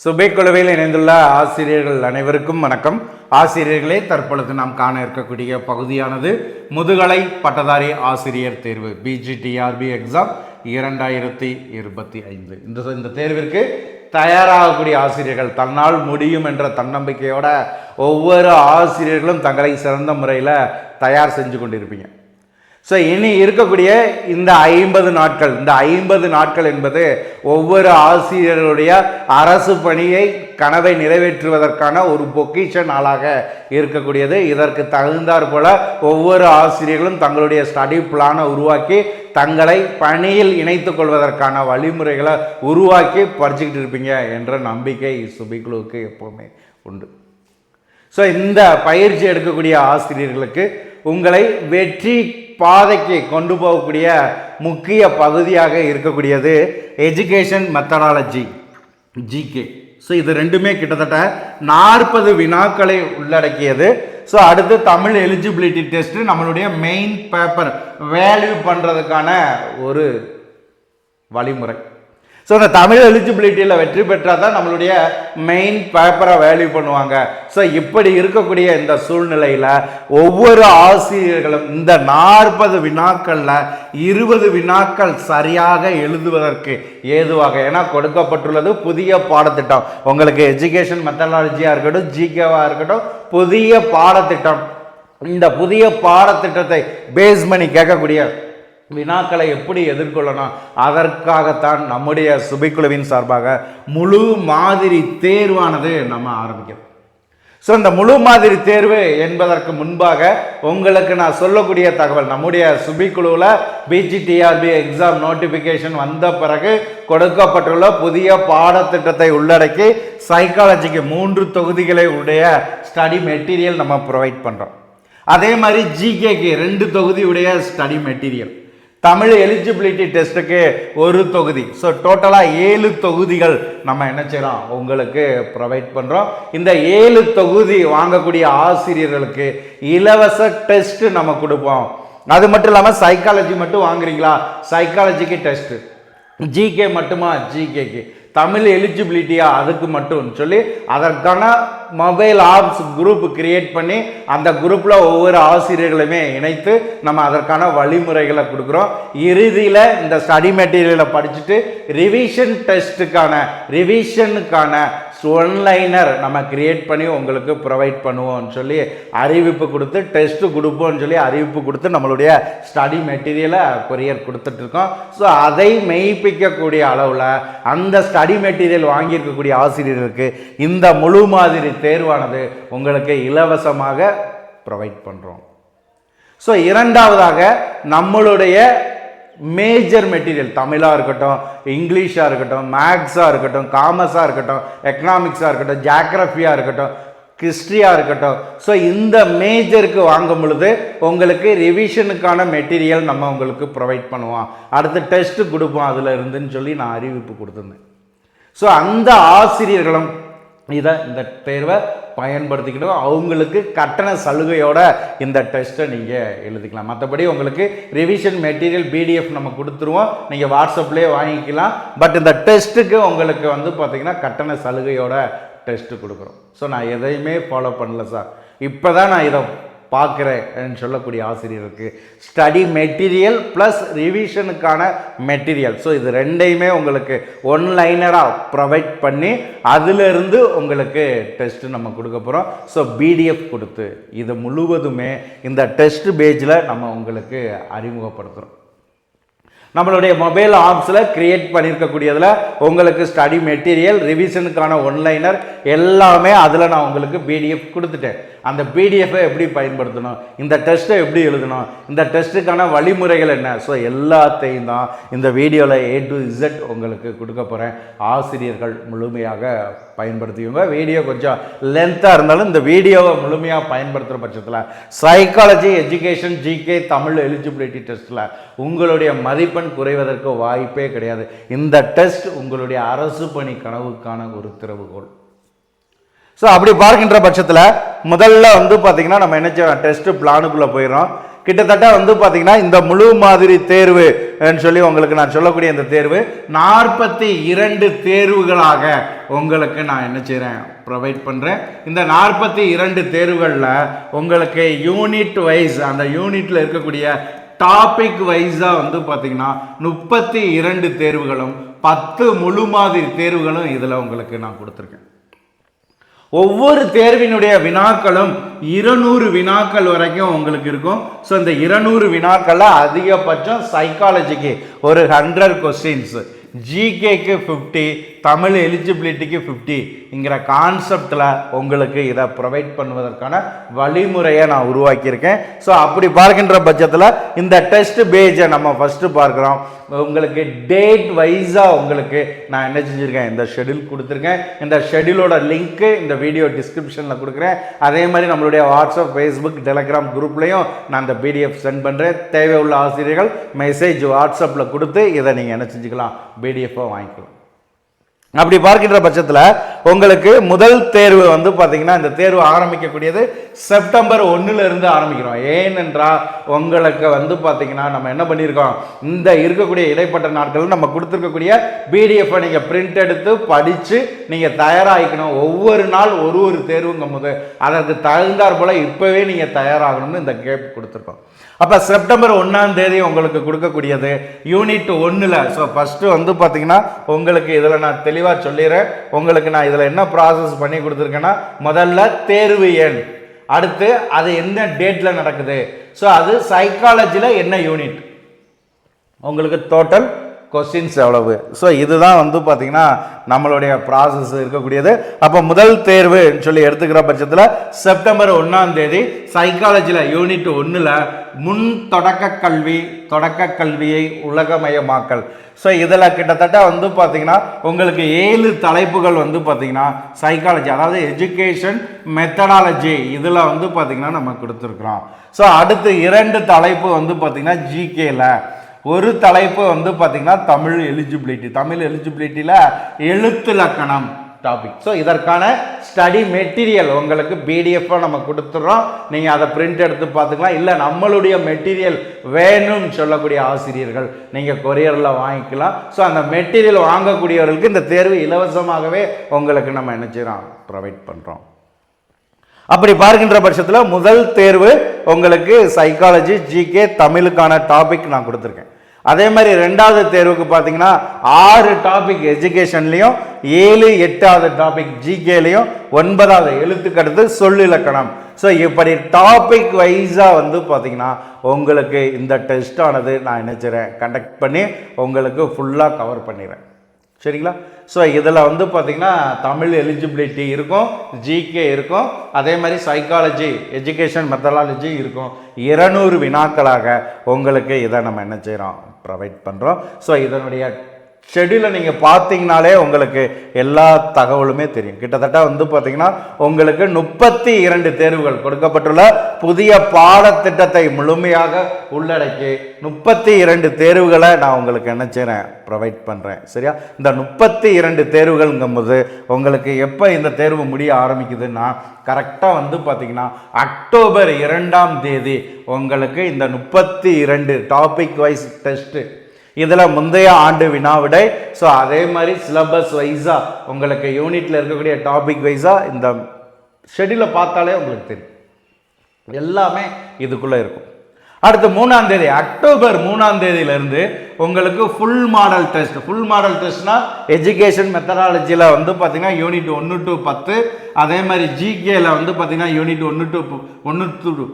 சுபைக்குழுவில் இணைந்துள்ள ஆசிரியர்கள் அனைவருக்கும் வணக்கம். ஆசிரியர்களே தற்பொழுது நாம் காண இருக்கக்கூடிய பகுதியானது முதுகலை பட்டதாரி ஆசிரியர் தேர்வு பிஜிடிஆர்பி எக்ஸாம் இரண்டாயிரத்தி இருபத்தி ஐந்து. இந்த இந்த தேர்விற்கு தயாராகக்கூடிய ஆசிரியர்கள் தன்னால் முடியும் என்ற தன்னம்பிக்கையோட ஒவ்வொரு ஆசிரியர்களும் தங்களை சிறந்த முறையில் தயார் செஞ்சு கொண்டிருப்பீங்க. ஸோ இனி இருக்கக்கூடிய இந்த ஐம்பது நாட்கள் இந்த ஐம்பது நாட்கள் என்பது ஒவ்வொரு ஆசிரியர்களுடைய அரசு பணியை கனவை நிறைவேற்றுவதற்கான ஒரு பொக்கிஷ நாளாக இருக்கக்கூடியது. இதற்கு தகுந்தாற் போல ஒவ்வொரு ஆசிரியர்களும் தங்களுடைய ஸ்டடி பிளானை உருவாக்கி தங்களை பணியில் இணைத்து கொள்வதற்கான வழிமுறைகளை உருவாக்கி படிச்சுக்கிட்டு இருப்பீங்க என்ற நம்பிக்கை சுபிக்குழுவுக்கு எப்போவுமே உண்டு. ஸோ இந்த பயிற்சி எடுக்கக்கூடிய ஆசிரியர்களுக்கு உங்களை வெற்றி பாதைக்கு கொண்டு போகக்கூடிய முக்கிய பகுதியாக இருக்கக்கூடியது எஜுகேஷன் மெத்தடாலஜி ஜிகே ஸோ இது ரெண்டுமே கிட்டத்தட்ட நாற்பது வினாக்களை உள்ளடக்கியது. ஸோ அடுத்து தமிழ் எலிஜிபிலிட்டி டெஸ்ட் நம்மளுடைய மெயின் பேப்பர் வேல்யூ பண்ணுறதுக்கான ஒரு வழிமுறை. ஸோ இந்த தமிழ் எலிஜிபிலிட்டியில் வெற்றி பெற்றால் தான் நம்மளுடைய மெயின் பேப்பரை வேல்யூ பண்ணுவாங்க. ஸோ இப்படி இருக்கக்கூடிய இந்த சூழ்நிலையில் ஒவ்வொரு ஆசிரியர்களும் இந்த நாற்பது வினாக்களில் இருபது வினாக்கள் சரியாக எழுதுவதற்கு ஏதுவாக ஏன்னா கொடுக்கப்பட்டுள்ளது புதிய பாடத்திட்டம். உங்களுக்கு எஜுகேஷன் மெத்தடாலஜியாக இருக்கட்டும் ஜிகேவாக இருக்கட்டும் புதிய பாடத்திட்டம். இந்த புதிய பாடத்திட்டத்தை பேஸ் பண்ணி கேட்கக்கூடிய வினாக்களை எப்படி எதிர்கொள்ளணும்? அதற்காகத்தான் நம்முடைய சுபைக்குழுவின் சார்பாக முழு மாதிரி தேர்வானது நம்ம ஆரம்பிக்கிறோம். ஸோ இந்த முழு மாதிரி தேர்வு என்பதற்கு முன்பாக உங்களுக்கு நான் சொல்லக்கூடிய தகவல் நம்முடைய சுபிக்குழுவில் பிஜிடிஆர்பி எக்ஸாம் நோட்டிஃபிகேஷன் வந்த பிறகு கொடுக்கப்பட்டுள்ள புதிய பாடத்திட்டத்தை உள்ளடக்கி சைக்காலஜிக்கு மூன்று தொகுதிகளை உடைய ஸ்டடி மெட்டீரியல் நம்ம ப்ரொவைட் பண்ணுறோம் அதே மாதிரி ஜிகேக்கு ரெண்டு தொகுதியுடைய ஸ்டடி மெட்டீரியல் தமிழ் எலிஜிபிலிட்டி டெஸ்ட்டுக்கு ஒரு தொகுதி. ஸோ டோட்டலாக ஏழு தொகுதிகள் நம்ம என்ன செய்கிறோம் உங்களுக்கு ப்ரொவைட் பண்ணுறோம் இந்த ஏழு தொகுதி வாங்கக்கூடிய ஆசிரியர்களுக்கு இலவச டெஸ்ட் நம்ம கொடுப்போம். அது மட்டும் இல்லாமல் சைக்காலஜி மட்டும் வாங்குறீங்களா? சைக்காலஜிக்கு டெஸ்ட்டு ஜிகே மட்டுமா? ஜிகேக்கு தமிழ் எலிஜிபிலிட்டியா அதுக்கு மட்டும் சொல்லி அதற்கான மொபைல் ஆப்ஸ் குரூப் கிரியேட் பண்ணி அந்த குரூப்பில் ஒவ்வொரு ஆசிரியர்களுமே இணைத்து நம்ம அதற்கான வழிமுறைகளை கொடுக்குறோம். இறுதியில் இந்த ஸ்டடி மெட்டீரியலை படிச்சுட்டு ரிவிஷன் டெஸ்ட்டுக்கான ரிவிஷனுக்கான ஒன்லைனர் நம்ம கிரியேட் பண்ணி உங்களுக்கு ப்ரொவைட் பண்ணுவோம்னு சொல்லி அறிவிப்பு கொடுத்து டெஸ்ட்டு கொடுப்போம்னு சொல்லி அறிவிப்பு கொடுத்து நம்மளுடைய ஸ்டடி மெட்டீரியலை கொரியர் கொடுத்துட்ருக்கோம். ஸோ அதை மெய்ப்பிக்கக்கூடிய அளவில் அந்த ஸ்டடி மெட்டீரியல் வாங்கியிருக்கக்கூடிய ஆசிரியர்களுக்கு இந்த முழு மாதிரி தேர்வானது உங்களுக்கு இலவசமாக ப்ரொவைட் பண்ணுறோம் ஸோ இரண்டாவதாக நம்மளுடைய மேஜர் மெட்டீரியல் தமிழாக இருக்கட்டும் இங்கிலீஷாக இருக்கட்டும் மேக்ஸாக இருக்கட்டும் காமர்ஸாக இருக்கட்டும் எக்கனாமிக்ஸாக இருக்கட்டும் ஜாக்ரஃபியாக இருக்கட்டும் ஹிஸ்ட்ரியாக இருக்கட்டும். ஸோ இந்த மேஜருக்கு வாங்கும் பொழுது உங்களுக்கு ரிவிஷனுக்கான மெட்டீரியல் நம்ம உங்களுக்கு ப்ரொவைட் பண்ணுவோம் அடுத்து டெஸ்ட்டு கொடுப்போம் அதில் இருந்துன்னு சொல்லி நான் அறிவிப்பு கொடுத்துருந்தேன். ஸோ அந்த ஆசிரியர்களும் இதை இந்த தேர்வை பயன்படுத்திக்கிட்டோம். அவங்களுக்கு கட்டண சலுகையோட இந்த டெஸ்ட்டை நீங்கள் எழுதிக்கலாம். மற்றபடி உங்களுக்கு ரிவிஷன் மெட்டீரியல் பிடிஎஃப் நம்ம கொடுத்துருவோம். நீங்கள் வாட்ஸ்அப்லேயே வாங்கிக்கலாம். பட் இந்த டெஸ்ட்டுக்கு உங்களுக்கு வந்து பார்த்திங்கன்னா கட்டண சலுகையோட டெஸ்ட்டு கொடுக்குறோம். ஸோ நான் எதையுமே ஃபாலோ பண்ணல சார் இப்போ தான் நான் இதை பார்க்குறேன் சொல்லக்கூடிய ஆசிரியருக்கு ஸ்டடி மெட்டீரியல் ப்ளஸ் ரிவிஷனுக்கான மெட்டீரியல் ஸோ இது ரெண்டையுமே உங்களுக்கு ஒன்லைனராக ப்ரொவைட் பண்ணி அதிலிருந்து உங்களுக்கு டெஸ்ட்டு நம்ம கொடுக்க போகிறோம் ஸோ பிடிஎஃப் கொடுத்து இது முழுவதுமே இந்த டெஸ்ட் பேஜில் நம்ம உங்களுக்கு அறிமுகப்படுத்துகிறோம் நம்மளுடைய மொபைல் ஆப்ஸில் க்ரியேட் பண்ணியிருக்கக்கூடியதில் உங்களுக்கு ஸ்டடி மெட்டீரியல் ரிவிஷனுக்கான ஒன்லைனர் எல்லாமே அதில் நான் உங்களுக்கு பிடிஎஃப் கொடுத்துட்டேன். அந்த பிடிஎஃப்பை எப்படி பயன்படுத்தணும்? இந்த டெஸ்ட்டை எப்படி எழுதணும்? இந்த டெஸ்ட்டுக்கான வழிமுறைகள் என்ன? ஸோ எல்லாத்தையும் தான் இந்த வீடியோவில் ஏ டு இசட் உங்களுக்கு கொடுக்க போகிறேன் ஆசிரியர்கள் முழுமையாக பயன்படுத்திக்கோங்க. வீடியோ கொஞ்சம் லென்த்தாக இருந்தாலும் இந்த வீடியோவை முழுமையாக பயன்படுத்துகிற பட்சத்தில் psychology education GK Tamil eligibility டெஸ்ட்டில் உங்களுடைய மதிப்பெண் குறைவதற்கு வாய்ப்பே கிடையாது. இந்த டெஸ்ட் உங்களுடைய அரசு பணி கனவுக்கான ஒரு திறவுகோள் ஸோ அப்படி பார்க்கின்ற பட்சத்தில் முதல்ல வந்து பார்த்தீங்கன்னா நம்ம என்ன செய்யறோம்? டெஸ்ட்டு பிளானுக்குள்ளே போயிடும் கிட்டத்தட்ட வந்து பார்த்தீங்கன்னா இந்த முழு மாதிரி தேர்வு சொல்லி உங்களுக்கு நான் சொல்லக்கூடிய இந்த தேர்வு நாற்பத்தி இரண்டு தேர்வுகளாக உங்களுக்கு நான் என்ன செய்கிறேன் ப்ரொவைட் பண்ணுறேன் இந்த நாற்பத்தி இரண்டு தேர்வுகளில் உங்களுக்கு யூனிட் வைஸ் அந்த யூனிட்டில் இருக்கக்கூடிய டாபிக் வைஸாக வந்து பார்த்தீங்கன்னா முப்பத்தி இரண்டு தேர்வுகளும் பத்து முழு மாதிரி தேர்வுகளும் இதில் உங்களுக்கு நான் கொடுத்துருக்கேன். ஒவ்வொரு தேர்வினுடைய வினாக்களும் இருநூறு வினாக்கள் வரைக்கும் உங்களுக்கு இருக்கும். ஸோ இந்த இருநூறு வினாக்களில் அதிகபட்சம் சைக்காலஜிக்கு ஒரு ஹண்ட்ரட் கொஸ்டின்ஸு ஜிகேக்கு ஃபிஃப்டி தமிழ் எலிஜிபிலிட்டிக்கு ஃபிஃப்டிங்கிற கான்செப்டில் உங்களுக்கு இதை ப்ரொவைட் பண்ணுவதற்கான வழிமுறையை நான் உருவாக்கியிருக்கேன். ஸோ அப்படி பார்க்கின்ற பட்சத்தில் இந்த டெஸ்ட் பேஜை நம்ம ஃபஸ்ட்டு பார்க்குறோம். உங்களுக்கு டேட் வைஸாக உங்களுக்கு நான் என்ன செஞ்சுருக்கேன்? இந்த ஷெடியூல் கொடுத்துருக்கேன். இந்த ஷெடியூலோட லிங்க்கு இந்த வீடியோ டிஸ்கிரிப்ஷனில் கொடுக்குறேன். அதே மாதிரி நம்மளுடைய வாட்ஸ்அப் ஃபேஸ்புக் டெலகிராம் குரூப்லேயும் நான் இந்த பிடிஎஃப் சென்ட் பண்ணுறேன் தேவையுள்ள ஆசிரியர்கள் மெசேஜ் வாட்ஸ்அப்பில் கொடுத்து இதை நீங்கள் என்ன செஞ்சுக்கலாம்? பிடிஎஃபாக வாங்கிக்கலாம். அப்படி பார்க்கின்ற பட்சத்தில் உங்களுக்கு முதல் தேர்வு வந்து பார்த்தீங்கன்னா இந்த தேர்வு ஆரம்பிக்கக்கூடியது செப்டம்பர் ஒன்றுலேருந்து ஆரம்பிக்கிறோம். ஏனென்றால் உங்களுக்கு வந்து பார்த்தீங்கன்னா நம்ம என்ன பண்ணியிருக்கோம்? இந்த இருக்கக்கூடிய இடைப்பட்ட நாட்கள் நம்ம கொடுத்துருக்கக்கூடிய பிடிஎஃப்பை நீங்கள் பிரிண்ட் எடுத்து படித்து நீங்கள் தயாராகிக்கணும். ஒவ்வொரு நாள் ஒரு ஒரு தேர்வுங்கும் போது அதற்கு தகுந்தாற் போல் இப்போவே நீங்கள் தயாராகணும்னு இந்த கேப் கொடுத்துருக்கோம். அப்போ செப்டம்பர் ஒன்றாம் தேதி உங்களுக்கு கொடுக்கக்கூடியது யூனிட் ஒன்றில் ஸோ ஃபஸ்ட்டு வந்து பார்த்தீங்கன்னா உங்களுக்கு இதில் நான் தெளிவாக சொல்லிடுறேன் உங்களுக்கு நான் இதில் என்ன ப்ராசஸ் பண்ணி கொடுத்துருக்கேன்னா முதல்ல தேர்வு எண். அடுத்து அது என்ன டேட்டில் நடக்குது? ஸோ அது சைக்காலஜியில் என்ன யூனிட் உங்களுக்கு டோட்டல் கொஸ்டின்ஸ் எவ்வளவு? ஸோ இதுதான் வந்து பார்த்திங்கன்னா நம்மளுடைய ப்ராசஸ் இருக்கக்கூடியது. அப்போ முதல் தேர்வுன்னு சொல்லி எடுத்துக்கிற பட்சத்தில் செப்டம்பர் ஒன்றாம் தேதி சைக்காலஜியில் யூனிட் ஒன்றில் முன் தொடக்க கல்வி தொடக்க கல்வியை உலகமயமாக்கல். ஸோ இதில் கிட்டத்தட்ட வந்து பார்த்திங்கன்னா உங்களுக்கு ஏழு தலைப்புகள் வந்து பார்த்திங்கன்னா சைக்காலஜி அதாவது எஜுகேஷன் மெத்தடாலஜி இதில் வந்து பார்த்தீங்கன்னா நம்ம கொடுத்துருக்குறோம். ஸோ அடுத்து இரண்டு தலைப்பு வந்து பார்த்திங்கன்னா ஜிகேல ஒரு தலைப்பு வந்து பார்த்தீங்கன்னா தமிழ் எலிஜிபிலிட்டி தமிழ் எலிஜிபிலிட்டியில் எழுத்து லக்கணம் டாபிக் ஸோ இதற்கான ஸ்டடி மெட்டீரியல் உங்களுக்கு பிடிஎஃபாக நம்ம கொடுத்துட்றோம் நீங்கள் அதை பிரிண்ட் எடுத்து பார்த்துக்கலாம். இல்லை நம்மளுடைய மெட்டீரியல் வேணும்னு சொல்லக்கூடிய ஆசிரியர்கள் நீங்கள் கொரியரில் வாங்கிக்கலாம். ஸோ அந்த மெட்டீரியல் வாங்கக்கூடியவர்களுக்கு இந்த தேர்வு இலவசமாகவே உங்களுக்கு நம்ம என்ன செய்கிறோம் ப்ரொவைட் பண்ணுறோம் அப்படி பார்க்கின்ற பட்சத்தில் முதல் தேர்வு உங்களுக்கு சைக்காலஜி ஜிகே தமிழுக்கான டாபிக் நான் கொடுத்துருக்கேன். அதே மாதிரி ரெண்டாவது தேர்வுக்கு பார்த்தீங்கன்னா ஆறு டாபிக் எஜுகேஷன்லேயும் ஏழு எட்டாவது டாபிக் ஜிகேலையும் ஒன்பதாவது எழுத்துக்கடுத்து சொல்லிலக்கணம் ஸோ இப்படி டாபிக் வைஸாக வந்து பார்த்தீங்கன்னா உங்களுக்கு இந்த டெஸ்ட்டானது நான் நினச்சிறேன் கண்டக்ட் பண்ணி உங்களுக்கு ஃபுல்லாக கவர் பண்ணிடுறேன். சரிங்களா? ஸோ இதில் வந்து பார்த்திங்கன்னா தமிழ் எலிஜிபிலிட்டி இருக்கும் ஜிகே இருக்கும் அதே மாதிரி சைக்காலஜி எஜுகேஷன் மெத்தடாலஜி இருக்கும். இருநூறு வினாக்களாக உங்களுக்கு இதை நம்ம என்ன செய்கிறோம் ப்ரொவைட் பண்ணுறோம் ஸோ இதனுடைய ஷெடியூலை நீங்கள் பார்த்தீங்கனாலே உங்களுக்கு எல்லா தகவலுமே தெரியும். கிட்டத்தட்ட வந்து பார்த்தீங்கன்னா உங்களுக்கு முப்பத்தி இரண்டு தேர்வுகள் கொடுக்கப்பட்டுள்ள புதிய பாடத்திட்டத்தை முழுமையாக உள்ளடக்கி முப்பத்தி இரண்டு தேர்வுகளை நான் உங்களுக்கு என்ன செய்கிறேன் ப்ரொவைட் பண்ணுறேன் சரியா? இந்த முப்பத்தி இரண்டு தேர்வுகள்ங்கும்போது உங்களுக்கு எப்போ இந்த தேர்வு முடிய ஆரம்பிக்குதுன்னா கரெக்டாக வந்து பார்த்தீங்கன்னா அக்டோபர் இரண்டாம் தேதி உங்களுக்கு இந்த முப்பத்தி இரண்டு டாபிக் வைஸ் டெஸ்ட்டு இதில் முந்தைய ஆண்டு வினாவிடை ஸோ அதே மாதிரி சிலபஸ் வைஸாக உங்களுக்கு யூனிட்டில் இருக்கக்கூடிய டாபிக் வைஸாக இந்த ஷெடியூலை பார்த்தாலே உங்களுக்கு தெரியும். எல்லாமே இதுக்குள்ளே இருக்கும். அடுத்து மூணாம் தேதி அக்டோபர் மூணாம் தேதியிலேருந்து உங்களுக்கு full model test full model டெஸ்ட்னா education மெத்தடாலஜியில் வந்து பார்த்தீங்கன்னா யூனிட் ஒன்று டு பத்து அதே மாதிரி ஜிகேயில் வந்து பார்த்தீங்கன்னா யூனிட் ஒன்று டு ஒன்று டு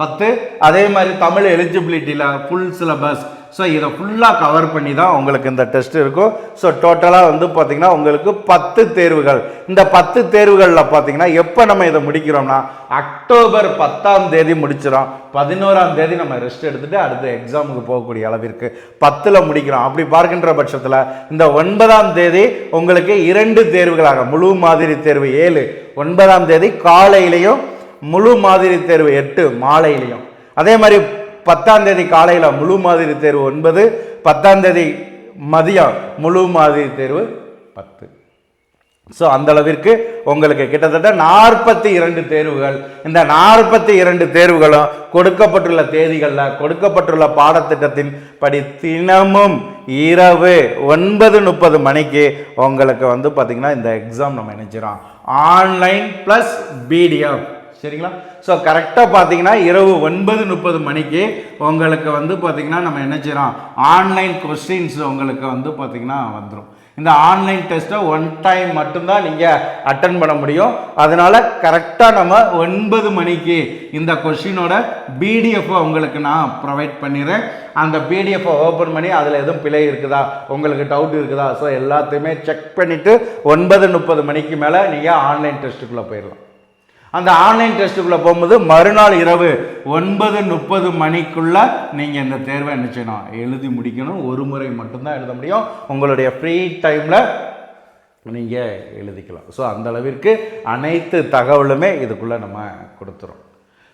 பத்து அதே மாதிரி தமிழ் எலிஜிபிலிட்டியில் ஃபுல் சிலபஸ் ஸோ இதை ஃபுல்லாக கவர் பண்ணி தான் உங்களுக்கு இந்த டெஸ்ட் இருக்கும். ஸோ டோட்டலாக வந்து பார்த்திங்கன்னா உங்களுக்கு பத்து தேர்வுகள். இந்த பத்து தேர்வுகளில் பார்த்தீங்கன்னா எப்போ நம்ம இதை முடிக்கிறோம்னா அக்டோபர் பத்தாம் தேதி முடிச்சிடும் பதினோராம் தேதி நம்ம ரெஸ்ட் எடுத்துகிட்டு அடுத்த எக்ஸாமுக்கு போகக்கூடிய அளவிற்கு பத்தில் முடிக்கிறோம். அப்படி பார்க்கின்ற பட்சத்தில் இந்த ஒன்பதாம் தேதி உங்களுக்கு இரண்டு தேர்வுகளாக முழு மாதிரி தேர்வு ஏழு ஒன்பதாம் தேதி காலையிலையும் முழு மாதிரி தேர்வு எட்டு மாலையிலையும். அதே மாதிரி பத்தாம் தேதி காலையில் முழு மாதிரி தேர்வு ஒன்பது பத்தாம் தேதி மதியம் முழு மாதிரி தேர்வு பத்து. ஸோ அந்த அளவிற்கு உங்களுக்கு கிட்டத்தட்ட நாற்பத்தி இரண்டு தேர்வுகள். இந்த நாற்பத்தி இரண்டு தேர்வுகளும் கொடுக்கப்பட்டுள்ள தேதிகளில் கொடுக்கப்பட்டுள்ள பாடத்திட்டத்தின் படி தினமும் இரவு ஒன்பது முப்பது மணிக்கு உங்களுக்கு வந்து பார்த்திங்கன்னா இந்த எக்ஸாம் நம்ம நினைச்சிடோம் ஆன்லைன் ப்ளஸ் பிடிஎஃப் சரிங்களா? ஸோ கரெக்டாக பார்த்தீங்கன்னா இரவு ஒன்பது முப்பது மணிக்கு உங்களுக்கு வந்து பார்த்திங்கன்னா நம்ம என்ன செய்கிறோம் ஆன்லைன் கொஸ்டின்ஸ் உங்களுக்கு வந்து பார்த்திங்கன்னா வந்துடும் இந்த ஆன்லைன் டெஸ்ட்டை ஒன் டைம் மட்டும்தான் நீங்கள் அட்டன் பண்ண முடியும். அதனால் கரெக்டாக நம்ம ஒன்பது மணிக்கு இந்த கொஷினோட பிடிஎஃப்பை உங்களுக்கு நான் ப்ரொவைட் பண்ணிடுறேன். அந்த பிடிஎஃப்பை ஓப்பன் பண்ணி அதில் எதுவும் பிழை இருக்குதா? உங்களுக்கு டவுட் இருக்குதா? ஸோ எல்லாத்தையுமே செக் பண்ணிவிட்டு ஒன்பது முப்பது மணிக்கு மேலே நீங்கள் ஆன்லைன் டெஸ்ட்டுக்குள்ளே போயிடலாம். அந்த ஆன்லைன் டெஸ்ட்டுக்குள்ளே போகும்போது மறுநாள் இரவு ஒன்பது முப்பது மணிக்குள்ளே நீங்கள் இந்த தேர்வை என்ன செய்யணும்? எழுதி முடிக்கணும். ஒரு முறை மட்டும்தான் எழுத முடியும். உங்களுடைய ஃப்ரீ டைமில் நீங்கள் எழுதிக்கலாம். ஸோ அந்த அளவிற்கு அனைத்து தகவலுமே இதுக்குள்ளே நம்ம கொடுத்துரும்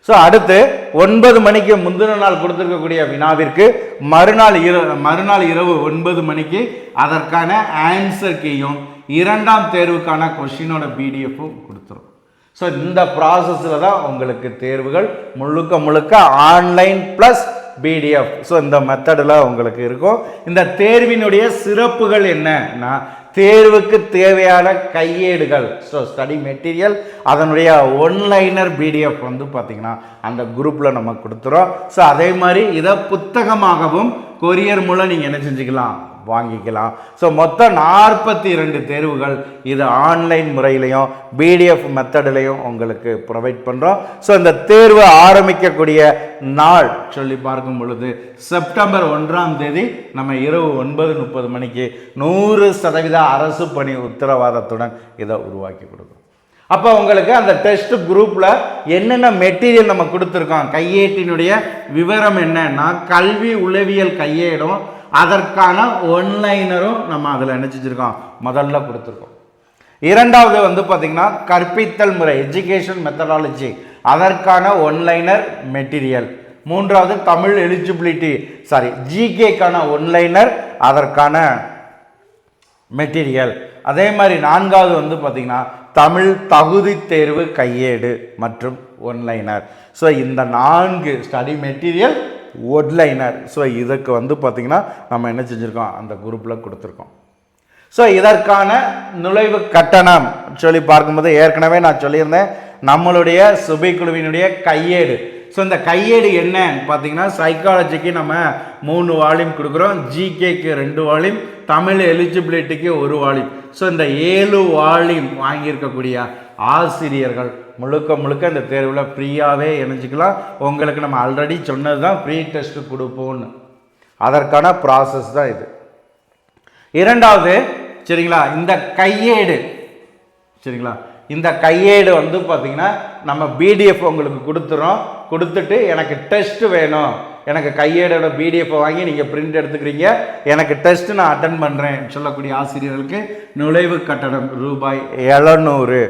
ஸோ அடுத்து ஒன்பது மணிக்கு முந்தின நாள் கொடுத்துருக்கக்கூடிய வினாவிற்கு மறுநாள் இரவு மறுநாள் இரவு ஒன்பது மணிக்கு அதற்கான ஆன்சர் கீயும் இரண்டாம் தேர்வுக்கான கொஷினோட பிடிஎஃப்பும் கொடுத்துரும் ஸோ இந்த ப்ராசஸில் தான் உங்களுக்கு தேர்வுகள் முழுக்க முழுக்க ஆன்லைன் ப்ளஸ் பிடிஎஃப் ஸோ இந்த மெத்தடில் உங்களுக்கு இருக்கும். இந்த தேர்வினுடைய சிறப்புகள் என்னன்னா தேர்வுக்கு தேவையான கையேடுகள். ஸோ ஸ்டடி மெட்டீரியல் அதனுடைய ஒன்லைனர் பிடிஎஃப் வந்து பார்த்திங்கன்னா அந்த குரூப்பில் நம்ம கொடுத்துறோம். ஸோ அதே மாதிரி இதை புத்தகமாகவும் கொரியர் மூலம் நீங்கள் என்ன செஞ்சுக்கலாம்? வாங்கிக்கலாம். ஸோ மொத்தம் நாற்பத்தி ரெண்டு தேர்வுகள் இது ஆன்லைன் முறையிலையும் பிடிஎஃப் மெத்தடிலையும் உங்களுக்கு ப்ரொவைட் பண்ணுறோம் ஸோ இந்த தேர்வு ஆரம்பிக்கக்கூடிய நாள் சொல்லி பார்க்கும் பொழுது செப்டம்பர் ஒன்றாம் தேதி நம்ம இரவு ஒன்பது முப்பது மணிக்கு நூறு சதவீத அரசு பணி உத்தரவாதத்துடன் இதை உருவாக்கி கொடுக்கும். அப்போ உங்களுக்கு அந்த டெஸ்ட் குரூப்பில் என்னென்ன மெட்டீரியல் நம்ம கொடுத்துருக்கோம்? கையேட்டினுடைய விவரம் என்னன்னா கல்வி உளவியல் கையேடும் அதற்கான ஒன்லைனரும் நம்ம அதில் நினச்சிச்சிருக்கோம் முதல்ல கொடுத்துருக்கோம். இரண்டாவது வந்து பார்த்திங்கன்னா கற்பித்தல் முறை எஜுகேஷன் மெத்தடாலஜி அதற்கான ஒன்லைனர் மெட்டீரியல் மூன்றாவது தமிழ் எலிஜிபிலிட்டி சாரி ஜிகேக்கான ஒன்லைனர் அதற்கான மெட்டீரியல் அதே மாதிரி நான்காவது வந்து பார்த்திங்கன்னா தமிழ் தகுதி தேர்வு கையேடு மற்றும் ஒன்லைனர் ஸோ இந்த நான்கு ஸ்டடி மெட்டீரியல் ஒட்லைனர் ஸோ இதுக்கு வந்து பார்த்திங்கன்னா நம்ம என்ன செஞ்சுருக்கோம்? அந்த குரூப்பில் கொடுத்துருக்கோம். ஸோ இதற்கான நுழைவு கட்டணம் சொல்லி பார்க்கும்போது ஏற்கனவே நான் சொல்லியிருந்தேன். நம்மளுடைய சுபை குழுவினுடைய கையேடு. ஸோ இந்த கையேடு என்னன்னு பார்த்தீங்கன்னா சைக்காலஜிக்கு நம்ம மூணு வால்யூம் கொடுக்குறோம். ஜிகேக்கு ரெண்டு வால்யூம் தமிழ் எலிஜிபிலிட்டிக்கு ஒரு வால்யூம். ஸோ இந்த ஏழு வால்யூம் வாங்கியிருக்கக்கூடிய ஆசிரியர்கள் முழுக்க முழுக்க இந்த தேர்வில் ஃப்ரீயாகவே இணைஞ்சிக்கலாம். உங்களுக்கு நம்ம ஆல்ரெடி சொன்னது தான் ஃப்ரீ டெஸ்ட்டு கொடுப்போம்னு. அதற்கான ப்ராசஸ் தான் இது. இரண்டாவது சரிங்களா இந்த கையேடு. சரிங்களா இந்த கையேடு வந்து பார்த்தீங்கன்னா நம்ம பிடிஎஃப் உங்களுக்கு கொடுத்துறோம். கொடுத்துட்டு எனக்கு டெஸ்ட் வேணும். எனக்கு கையேடோட பிடிஎஃப்பை வாங்கி நீங்கள் பிரிண்ட் எடுத்துக்கிறீங்க. எனக்கு டெஸ்ட் நான் அட்டன் பண்ணுறேன் சொல்லக்கூடிய ஆசிரியர்களுக்கு நுழைவு கட்டணம் ரூபாய் எழுநூறு.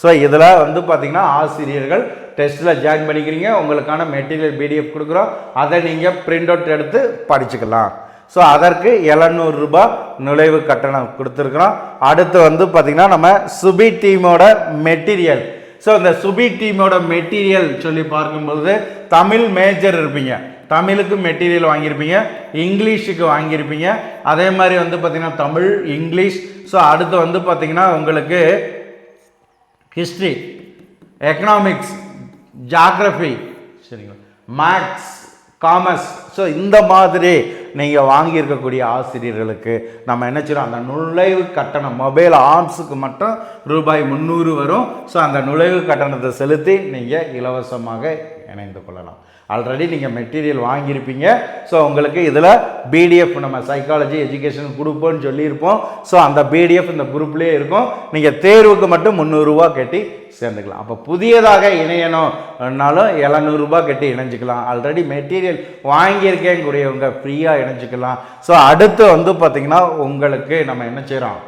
ஸோ இதில் வந்து பார்த்திங்கன்னா ஆசிரியர்கள் டெஸ்ட்டில் ஜாயின் பண்ணிக்கிறீங்க. உங்களுக்கான மெட்டீரியல் பிடிஎஃப் கொடுக்குறோம். அதை நீங்கள் பிரிண்ட் அவுட் எடுத்து படிச்சுக்கலாம். ஸோ அதற்கு எழுநூறுரூபா நுழைவு கட்டணம் கொடுத்துருக்குறோம். அடுத்து வந்து பார்த்திங்கன்னா நம்ம சுபி டீமோட மெட்டீரியல் ஸோ இந்த சுபி டீமோட மெட்டீரியல் சொல்லி பார்க்கும்பொழுது தமிழ் மேஜர் இருப்பீங்க. தமிழுக்கு மெட்டீரியல் வாங்கியிருப்பீங்க. இங்கிலீஷுக்கு வாங்கியிருப்பீங்க. அதே மாதிரி வந்து பார்த்திங்கன்னா தமிழ் இங்கிலீஷ். ஸோ அடுத்து வந்து பார்த்திங்கன்னா உங்களுக்கு ஹிஸ்ட்ரி எக்கனாமிக்ஸ் ஜாகிரஃபி சரிங்களா மேக்ஸ் காமர்ஸ் ஸோ இந்த மாதிரி நீங்கள் வாங்கியிருக்கக்கூடிய ஆசிரியர்களுக்கு நம்ம என்ன செய்யறோம் அந்த நுழைவு கட்டணம் மொபைல் ஆர்ம்ஸுக்கு மட்டும் ரூபாய் முந்நூறு வரும். ஸோ அந்த நுழைவு கட்டணத்தை செலுத்தி நீங்கள் இலவசமாக இணைந்து கொள்ளலாம். ஆல்ரெடி நீங்கள் மெட்டீரியல் வாங்கியிருப்பீங்க. ஸோ உங்களுக்கு இதில் பிடிஎஃப் நம்ம சைக்காலஜி எஜுகேஷன் கொடுப்போம்னு சொல்லியிருப்போம். ஸோ அந்த பிடிஎஃப் இந்த குரூப்லேயே இருக்கும். நீங்கள் தேர்வுக்கு மட்டும் முந்நூறுரூவா கட்டி சேர்ந்துக்கலாம். அப்போ புதியதாக இணையணும்னாலும் எழுநூறுபா கட்டி இணைஞ்சிக்கலாம். ஆல்ரெடி மெட்டீரியல் வாங்கியிருக்கேங்கூடியவங்க ஃப்ரீயாக இணைஞ்சிக்கலாம். ஸோ அடுத்து வந்து பார்த்திங்கன்னா உங்களுக்கு நம்ம என்ன செய்கிறோம்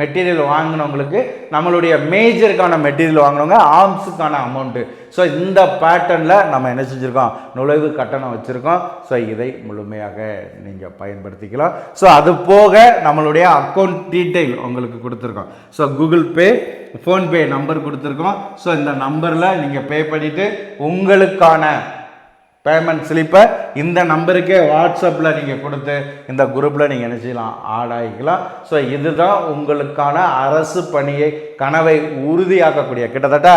மெட்டீரியல் வாங்கினவங்களுக்கு நம்மளுடைய மேஜருக்கான மெட்டீரியல் வாங்கினவங்க ஆர்ம்ஸுக்கான அமௌண்ட்டு ஸோ இந்த பேட்டர்னில் நம்ம என்ன செஞ்சுருக்கோம்? நுழைவு கட்டணம் வச்சுருக்கோம். ஸோ இதை முழுமையாக நீங்கள் பயன்படுத்திக்கலாம். ஸோ அது போக நம்மளுடைய அக்கௌண்ட் டீட்டெயில் உங்களுக்கு கொடுத்துருக்கோம். So Google Pay PhonePe number கொடுத்துருக்கோம். ஸோ இந்த நம்பரில் நீங்கள் பே பண்ணிவிட்டு உங்களுக்கான பேமெண்ட் ஸ்லிப்பை இந்த நம்பருக்கே வாட்ஸ்அப்பில் நீங்கள் கொடுத்து இந்த குரூப்பில் நீங்கள் என்ன செய்யலாம்? ஆட் ஆகிக்கலாம் ஸோ இதுதான் உங்களுக்கான அரசு பணியை கனவை உறுதியாக்கக்கூடிய கிட்டத்தட்ட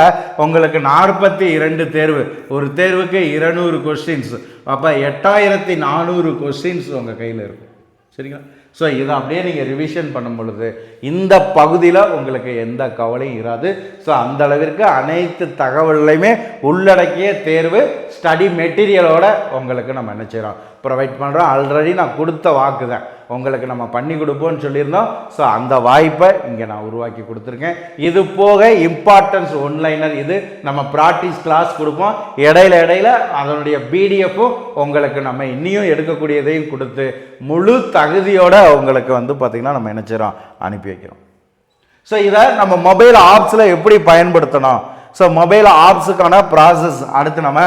உங்களுக்கு நாற்பத்தி இரண்டு தேர்வு. ஒரு தேர்வுக்கு இருநூறு கொஸ்டின்ஸ் அப்போ எட்டாயிரத்தி நானூறு கொஸ்டின்ஸ் உங்கள் கையில் இருக்கும். சரிங்களா? ஸோ இதை அப்படியே நீங்கள் ரிவிஷன் பண்ணும் பொழுது இந்த பகுதியில் உங்களுக்கு எந்த கவலையும் இராது. ஸோ அந்த அளவிற்கு அனைத்து தகவல்களையுமே உள்ளடக்கிய தேர்வு ஸ்டடி மெட்டீரியலோட உங்களுக்கு நம்ம என்ன செய்கிறோம் ப்ரொவைட் பண்ணுறோம் ஆல்ரெடி நான் கொடுத்த வாக்கு தான். உங்களுக்கு நம்ம பண்ணி கொடுப்போம்னு சொல்லியிருந்தோம். ஸோ அந்த வாய்ப்பை இங்கே நான் உருவாக்கி கொடுத்துருக்கேன். இது போக இம்பார்ட்டன்ஸ் ஒன்லைனர் இது. நம்ம ப்ராக்டிஸ் கிளாஸ் கொடுப்போம். இடையில இடையில அதனுடைய பிடிஎஃப்பும் உங்களுக்கு நம்ம இன்னியும் எடுக்கக்கூடியதையும் கொடுத்து முழு தகுதியோடு உங்களுக்கு வந்து பார்த்திங்கன்னா நம்ம என்ன செய்கிறோம் அனுப்பி வைக்கிறோம். ஸோ இதை நம்ம மொபைல் ஆப்ஸில் எப்படி பயன்படுத்தணும்? ஸோ மொபைல் ஆப்ஸுக்கான ப்ராசஸ் அடுத்து நம்ம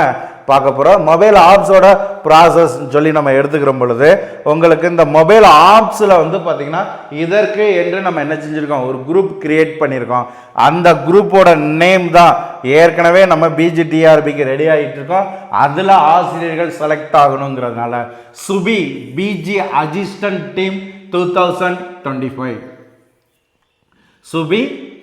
பார்க்க போகிறோம் மொபைல் ஆப்ஸோட ப்ராசஸ் சொல்லி நம்ம எடுத்துக்கிற பொழுது உங்களுக்கு இந்த மொபைல் ஆப்ஸில் வந்து பார்த்திங்கன்னா இதற்கு என்று நம்ம என்ன செஞ்சுருக்கோம்? ஒரு குரூப் கிரியேட் பண்ணியிருக்கோம் அந்த குரூப்போட நேம் தான் ஏற்கனவே நம்ம பிஜிடிஆர்பிக்கு ரெடி ஆகிட்டு இருக்கோம் அதில் ஆசிரியர்கள் select ஆகணுங்கிறதுனால Subi PG assistant team two thousand twenty five Subi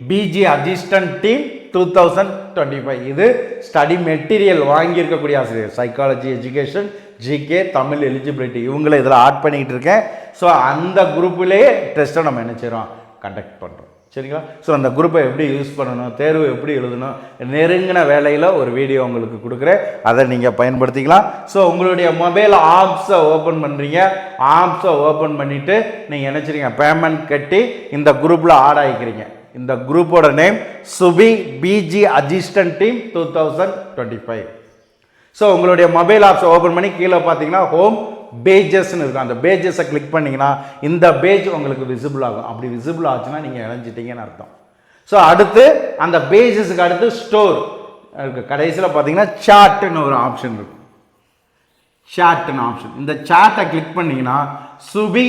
PG assistant team two thousand twenty five இது ஸ்டடி மெட்டீரியல் வாங்கியிருக்கக்கூடிய ஆசிரியர். Psychology education GK Tamil eligibility இவங்களை இதில் ஆட் பண்ணிக்கிட்டு இருக்கேன். ஸோ அந்த குரூப்பிலேயே டெஸ்ட்டை நம்ம என்ன செய்கிறோம் கண்டக்ட் பண்ணுறோம் சரிங்களா? ஸோ அந்த குரூப்பை எப்படி யூஸ் பண்ணணும்? தேர்வு எப்படி எழுதணும்? நெருங்கின வேலையில் ஒரு வீடியோ உங்களுக்கு கொடுக்குறேன். அதை நீங்கள் பயன்படுத்திக்கலாம். ஸோ உங்களுடைய மொபைல் ஆப்ஸை ஓப்பன் பண்ணுறீங்க ஆப்ஸை ஓப்பன் பண்ணிவிட்டு நீங்கள் நினச்சிருங்க பேமெண்ட் கட்டி இந்த குரூப்பில் ஆட் ஆகிக்கிறீங்க. இந்த குரூப்போட name Subi PG assistant team two thousand twenty five so உங்களுடைய மொபைல் ஆப்ஸை ஓப்பன் பண்ணி கீழே பார்த்தீங்கன்னா ஹோம் பேஜஸ்ன்னு இருக்கும். அந்த பேஜஸை கிளிக் பண்ணிங்கன்னா இந்த பேஜ் உங்களுக்கு விசிபிள் ஆகும். அப்படி விசிபிள் ஆச்சுன்னா நீங்கள் இணைஞ்சிட்டிங்கன்னு அர்த்தம். ஸோ அடுத்து அந்த பேஜஸுக்கு அடுத்து ஸ்டோர் இருக்குது கடைசியில் பார்த்தீங்கன்னா சாட்டுன்னு ஒரு ஆப்ஷன் இருக்கும். சாட்டுன்னு ஆப்ஷன் இந்த சாட்டை கிளிக் பண்ணீங்கன்னா Subi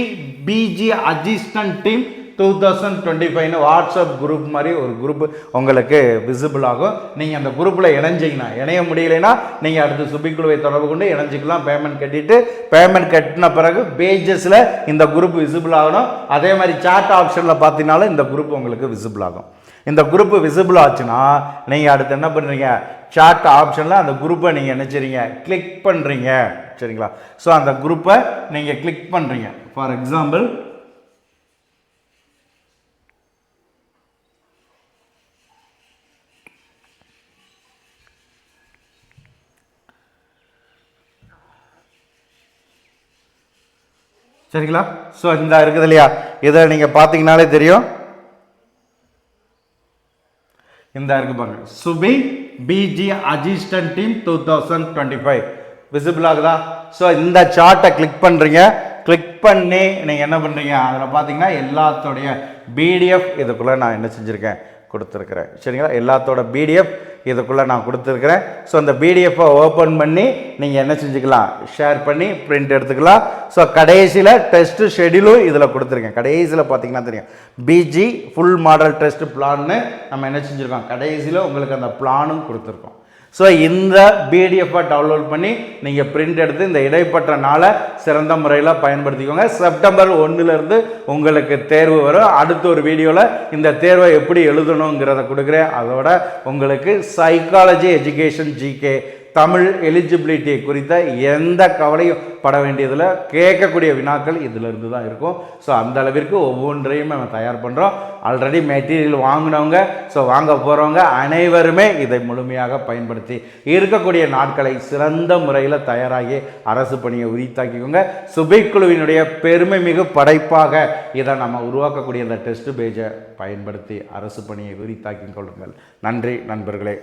PG assistant team two thousand twenty ஃபைவ்னு வாட்ஸ்அப் குரூப் மாதிரி ஒரு குரூப் உங்களுக்கு விசிபிள் ஆகும். நீங்கள் அந்த குரூப்பில் இணைஞ்சிங்கன்னா இணைய முடியலைன்னா நீங்கள் அடுத்து சுபிக்குழுவை தொடர்பு கொண்டு இணைஞ்சிக்கலாம். பேமெண்ட் கட்டிட்டு பேமெண்ட் கட்டின பிறகு பேஜஸில் இந்த குரூப் விசிபிள் ஆகணும். அதே மாதிரி சாட் ஆப்ஷனில் பார்த்தீங்கனாலும் இந்த குரூப் உங்களுக்கு விசிபிள் ஆகும். இந்த குரூப் விசிபிள் ஆச்சுன்னா நீங்கள் அடுத்து என்ன பண்ணுறீங்க சாட் ஆப்ஷனில் அந்த குரூப்பை நீங்கள் நினச்சிறீங்க கிளிக் பண்ணுறீங்க சரிங்களா? ஸோ அந்த குரூப்பை நீங்கள் கிளிக் பண்ணுறீங்க ஃபார் எக்ஸாம்பிள் சரிங்களா? ஸோ இந்த இருக்குது இல்லையா? இதை நீங்கள் பார்த்தீங்கனாலே தெரியும். இந்த இருக்கு பாருங்க. Subi PG assistant team two thousand twenty five visible ஆகுதா? ஸோ இந்த சார்ட்டை கிளிக் பண்ணுறீங்க கிளிக் பண்ணி நீங்கள் என்ன பண்ணுறீங்க அதில் பார்த்தீங்கன்னா எல்லாத்தோடைய பிடிஎஃப் இதுக்குள்ளே நான் என்ன செஞ்சுருக்கேன்? கொடுத்துருக்குறேன். சரிங்களா? எல்லாத்தோட பிடிஎஃப் இதுக்குள்ளே நான் கொடுத்துருக்குறேன். ஸோ அந்த பிடிஎஃப்பை ஓப்பன் பண்ணி நீங்கள் என்ன செஞ்சுக்கலாம்? ஷேர் பண்ணி பிரிண்ட் எடுத்துக்கலாம். ஸோ கடைசியில் டெஸ்ட்டு ஷெடியூலும் இதில் கொடுத்துருக்கேன். கடைசியில் பார்த்தீங்கன்னா தெரியும். பிஜி ஃபுல் மாடல் டெஸ்ட் பிளான்னு நம்ம என்ன செஞ்சுருக்கோம்? கடைசியில் உங்களுக்கு அந்த பிளானும் கொடுத்துருக்கோம். ஸோ இந்த பிடிஎஃப்பை டவுன்லோட் பண்ணி நீங்கள் பிரிண்ட் எடுத்து இந்த இடைப்பட்ட நாளை சிறந்த முறையில் பயன்படுத்திக்கோங்க. செப்டம்பர் ஒன்றுலேருந்து உங்களுக்கு தேர்வு வரும். அடுத்த ஒரு வீடியோவில் இந்த தேர்வை எப்படி எழுதணுங்கிறத கொடுக்குறேன். அதோட உங்களுக்கு psychology education GK Tamil eligibility குறித்த எந்த கவலையும் பட வேண்டியதில் கேட்கக்கூடிய வினாக்கள் இதிலிருந்து தான் இருக்கும். ஸோ அந்த அளவிற்கு ஒவ்வொன்றையும் நம்ம தயார் பண்ணுறோம் ஆல்ரெடி மெட்டீரியல் வாங்கினவங்க ஸோ வாங்க போகிறவங்க அனைவருமே இதை முழுமையாக பயன்படுத்தி இருக்கக்கூடிய நாட்களை சிறந்த முறையில் தயாராகி அரசு பணியை உரித்தாக்கிக்கோங்க. சுபைக்குழுவினுடைய பெருமை மிகு படைப்பாக இதை நம்ம உருவாக்கக்கூடிய இந்த டெஸ்ட் பேஜை பயன்படுத்தி அரசு பணியை உரித்தாக்கி கொள்ளுங்கள். நன்றி நண்பர்களே.